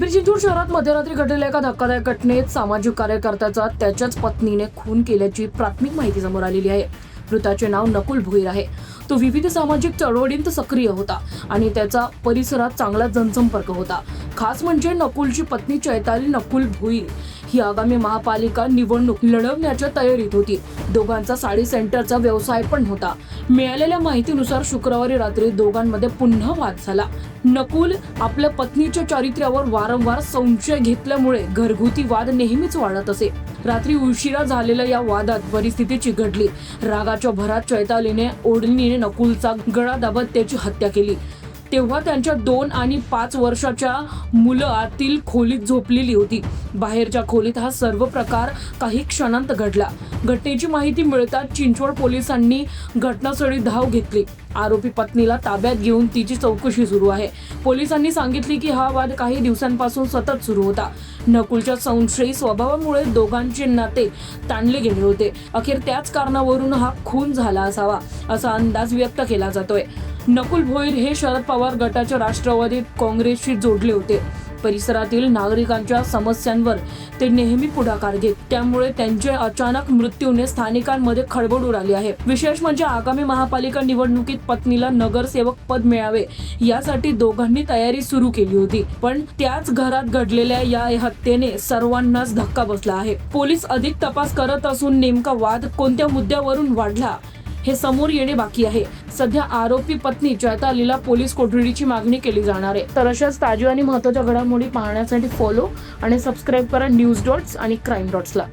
पिंपरी चिंचवड शहरात मध्यरात्री घडलेल्या एका धक्कादायक घटनेत सामाजिक कार्यकर्त्याचा त्याच्याच पत्नीने खून केल्याची प्राथमिक माहिती समोर आलेली आहे. मृताचे नाव नकुल भोईर आहे. तो विविध सामाजिक चळवळींत सक्रिय होता आणि त्याचा परिसरात चांगला जनसंपर्क होता. खास म्हणजे नकुलची पत्नी चैताली नकुल भोईर. ही आगामी महापालिका निवडणूक लढवण्याच्या तयारीत होती. दोघांचा साडी सेंटरचा व्यवसाय पण होता. मिळालेल्या माहितीनुसार शुक्रवारी रात्री दोघांमध्ये पुन्हा वाद झाला. नकुल आपल्या पत्नीच्या चारित्र्यावर वारंवार संशय घेतल्यामुळे घरगुती वाद नेहमीच वाढत असे. रात्री उशिरा झालेल्या या वादात परिस्थिती चिघडली. रागाच्या भरात चैतालीने ओढणीने नकुलचा गळा दाबत त्याची हत्या केली. तेव्हा त्यांच्या दोन आणि पाच वर्षाच्या मुलं आतील खोलीत झोपलेली होती. बाहेरच्या खोलीत हा सर्व प्रकार काही क्षणांत घडला. घटनेची माहिती मिळताच चिंचवड पोलिसांनी घटनास्थळी धाव घेतली. आरोपी पत्नीला ताब्यात घेऊन तिची चौकशी सुरू आहे. पोलिसांनी सांगितले की हा वाद काही दिवसांपासून सतत सुरू होता. नकुलच्या संशयी स्वभावामुळे दोघांचे नाते ताणले गेले होते. अखेर त्याच कारणावरून हा खून झाला असावा असा अंदाज व्यक्त केला जातोय. नकुल भोईर हे शरद पवार गटाच्या राष्ट्रवादीत काँग्रेसशी जोडले होते. परिसरातील नागरिकांच्या समस्यांवर ते नेहमी पुढाकार घेत त्यामुळे त्यांच्या अचानक मृत्यूने स्थानिकांमध्ये खळबळ उडाली आहे. विशेष म्हणजे आगामी महापालिका निवडणुकीत पत्नीला नगरसेवक पद मिळावे यासाठी दोघांनी तयारी सुरू केली होती. पण त्याच घरात घडलेल्या या हत्येने सर्वांनाच धक्का बसला आहे. पोलीस अधिक तपास करत असून नेमका वाद कोणत्या मुद्द्यावरून वाढला हे समोर येणे बाकी आहे. सध्या आरोपी पत्नी चैतालीला पोलीस कोठडीची मागणी केली जाणार आहे. तर अशाच ताज्या आणि महत्त्वाच्या घडामोडी पाहण्यासाठी फॉलो आणि सबस्क्राईब करा न्यूज डॉट्स आणि क्राईम डॉट्सला